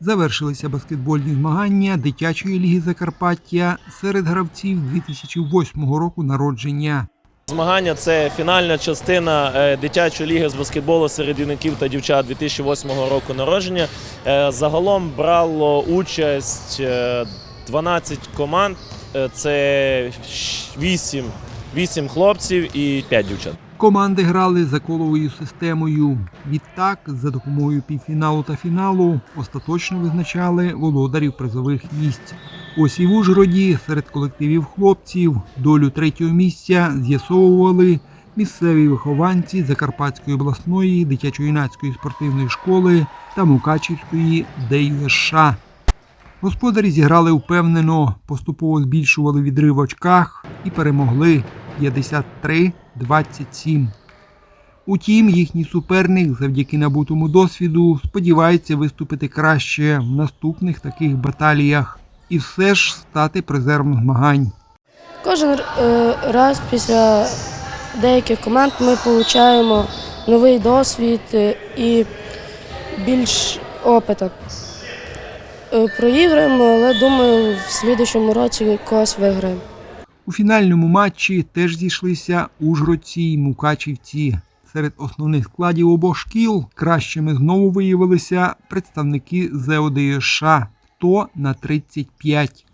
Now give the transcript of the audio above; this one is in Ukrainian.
Завершилися баскетбольні змагання дитячої ліги Закарпаття серед гравців 2008 року народження. Змагання це фінальна частина е, дитячої ліги з баскетболу серед юнаків та дівчат 2008 року народження. Е, Загалом брало участь е, 12 команд. Е, Це 8, 8 хлопців і 5 дівчат. Команди грали за коловою системою. Відтак, за допомогою півфіналу та фіналу остаточно визначали володарів призових місць. Ось і в Ужгороді серед колективів хлопців долю третього місця з'ясовували місцеві вихованці Закарпатської обласної дитячо-юнацької спортивної школи та Мукачівської ДЮСШ. Господарі зіграли впевнено, поступово збільшували відрив в очках і перемогли 53-27. Утім, їхній суперник завдяки набутому досвіду сподівається виступити краще в наступних таких баталіях і все ж стати призером змагань. Кожен е, раз після деяких команд ми отримуємо новий досвід е, і більш опиту. Е, Проіграємо, але думаю, в слідчому році когось виграємо. У фінальному матчі теж зійшлися ужгородці й мукачівці. Серед основних складів обох шкіл кращими знову виявилися представники ЗОДЮШ 100 на 35.